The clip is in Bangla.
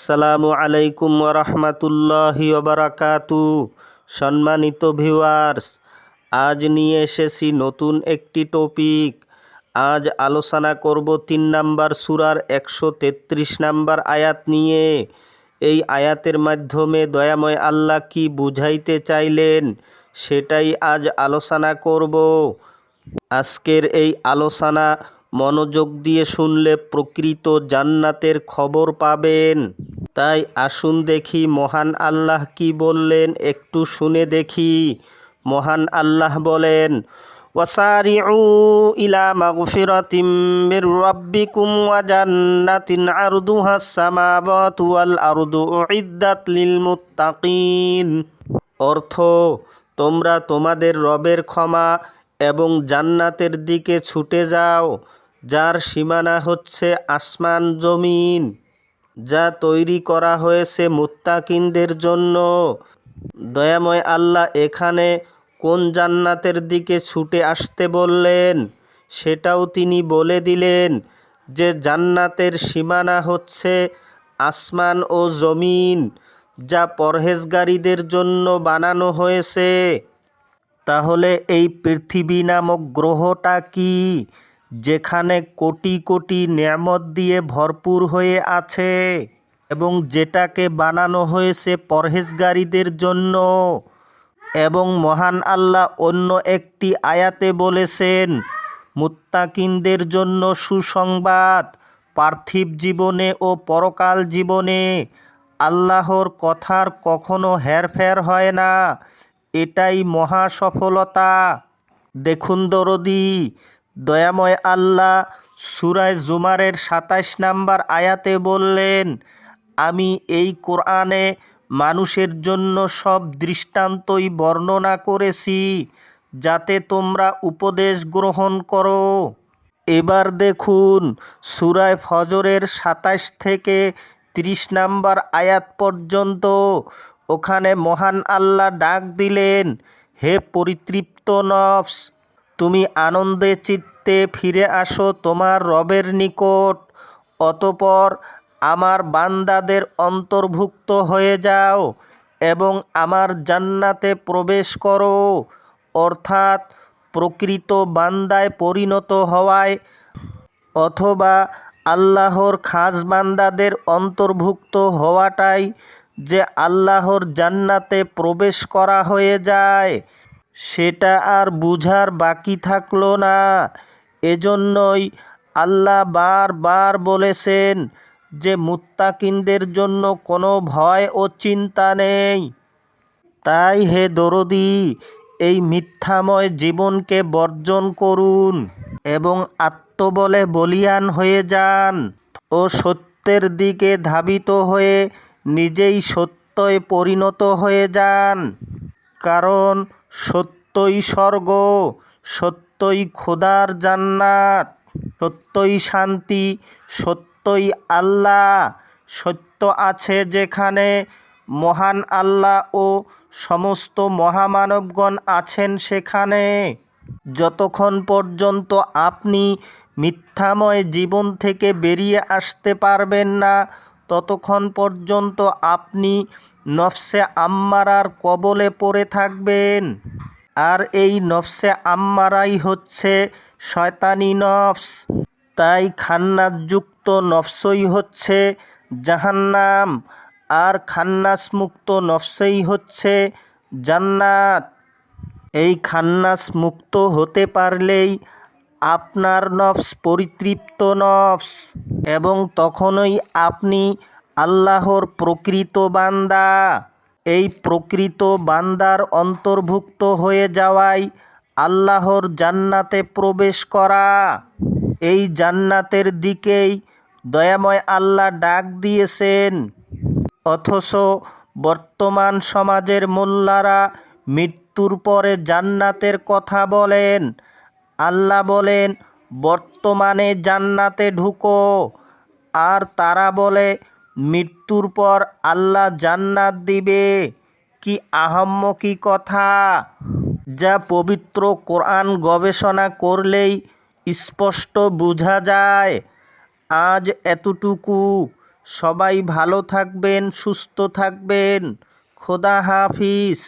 আসসালামু আলাইকুম রহমতুল্লাহি ওবরাকাতু। সম্মানিত ভিউয়ার্স, আজ নিয়ে এসেছি নতুন একটি টপিক। আজ আলোচনা করব তিন নাম্বার সুরার একশো তেত্রিশ নাম্বার আয়াত নিয়ে। এই আয়াতের মাধ্যমে দয়াময় আল্লাহ কি বুঝাইতে চাইলেন, সেটাই আজ আলোচনা করব। আজকের এই আলোচনা মনোযোগ দিয়ে শুনলে প্রকৃত জান্নাতের খবর পাবেন। তাই আসুন দেখি, মহান আল্লাহ কি বললেন? একটু শুনে দেখি, মহান আল্লাহ বলেন মির রাব্বিকুম ওয়া জান্নাতিন আরদুহাস সামাওয়াতু ওয়াল আরদু উইদ্দাত লিল মুত্তাকিন। অর্থ, তোমরা তোমাদের রবের ক্ষমা এবং জান্নাতের দিকে ছুটে যাও, যার সীমানা হচ্ছে আসমান জমিন। যা তৈরি করা হয়েছে মুত্তাকিনদের জন্য। দয়াময় আল্লাহ এখানে কোন জান্নাতের দিকে ছুটে আসতে বললেন, সেটাও তিনি বলে দিলেন যে জান্নাতের সীমানা হচ্ছে আসমান ও জমিন, যা পরহেজগারীদের জন্য বানানো হয়েছে। তাহলে এই পৃথিবী নামক গ্রহটা কি? যেখানে কোটি কোটি নিয়ামত দিয়ে ভরপুর হয়ে আছে এবং যেটাকে বানানো হয়েছে পরহেজগারীদের জন্য। এবং মহান আল্লাহ অন্য একটি আয়াতে বলেছেন, মুত্তাকিনদের জন্য সুসংবাদ, পার্থিব জীবনে ও পরকাল জীবনে। আল্লাহর কথার কখনো হেরফের হয় না। এটাই মহা সফলতা। দেখুন দরদি দয়াময় আল্লাহ সুরায় জুমারের সাতাইশ নাম্বার আয়াতে বললেন, আমি এই কোরআনে মানুষের জন্য সব দৃষ্টান্তই বর্ণনা করেছি, যাতে তোমরা উপদেশ গ্রহণ করো। এবার দেখুন, সুরায় ফজরের সাতাশ থেকে ত্রিশ নাম্বার আয়াত পর্যন্ত ওখানে মহান আল্লাহ ডাক দিলেন, হে পরিতৃপ্ত নফস তুমি আনন্দে চিত্তে ফিরে আসো তোমার রবের নিকট, অতপর আমার বান্দাদের অন্তর্ভুক্ত হয়ে যাও এবং আমার জান্নাতে প্রবেশ করো। অর্থাৎ প্রকৃত বান্দায় পরিণত হওয়ায় অথবা আল্লাহর খাস বান্দাদের অন্তর্ভুক্ত হওয়াটাই যে আল্লাহর জান্নাতে প্রবেশ করা হয়ে যায়। সেটা আর বুঝার বাকি থাকল না। এজন্যই আল্লাহ বারবার বলেছেন যে, মুত্তাকিনদের জন্য কোনো ভয় ও চিন্তা নেই। তাই হে দরদি, এই মিথ্যাময় জীবনকে বর্জন করুন এবং আত্মবলে বলিয়ান হয়ে যান ও সত্যের দিকে ধাবিত হয়ে নিজেই সত্যয় পরিণত হয়ে যান। কারণ সত্যই স্বর্গ, সত্যই খোদার জান্নাত, সত্যই শান্তি, সত্যই আল্লাহ। সত্য আছে যেখানে মহান আল্লাহ ও সমস্ত মহামানবগণ আছেন সেখানে। যতক্ষণ পর্যন্ত আপনি মিথ্যাময় জীবন থেকে বেরিয়ে আসতে পারবেন না ততক্ষণ পর্যন্ত আপনি নফসে আম্মারার কবলে পড়ে থাকবেন। আর এই নফসে আম্মারাই হচ্ছে শয়তানি নফস। তাই খান্নাসযুক্ত নফসই হচ্ছে জাহান্নাম, আর খান্নাস মুক্ত নফসই হচ্ছে জান্নাত। এই খান্নাস মুক্ত হতে পারলেই আপনার নফস পরিতৃপ্ত নফস এবং তখনই আপনি আল্লাহর প্রকৃত বান্দা। এই প্রকৃত বান্দার অন্তর্ভুক্ত হয়ে যাওয়াই আল্লাহর জান্নাতে প্রবেশ করা। এই জান্নাতের দিকেই দয়াময় আল্লাহ ডাক দিয়েছেন। অথচ বর্তমান সমাজের মোল্লারা মৃত্যুর পরে জান্নাতের কথা বলেন। আল্লাহ বলেন, বর্তমানে জান্নাতে ঢুকো। আর তারা বলে, মৃত্যুর পর আল্লাহ জান্নাত দিবে। কি আহম্মকি কথা? যা পবিত্র কোরআন গবেষণা করলেই স্পষ্ট বোঝা যায়। আজ এতটুকু। সবাই ভালো থাকবেন, সুস্থ থাকবেন। খোদা হাফিজ।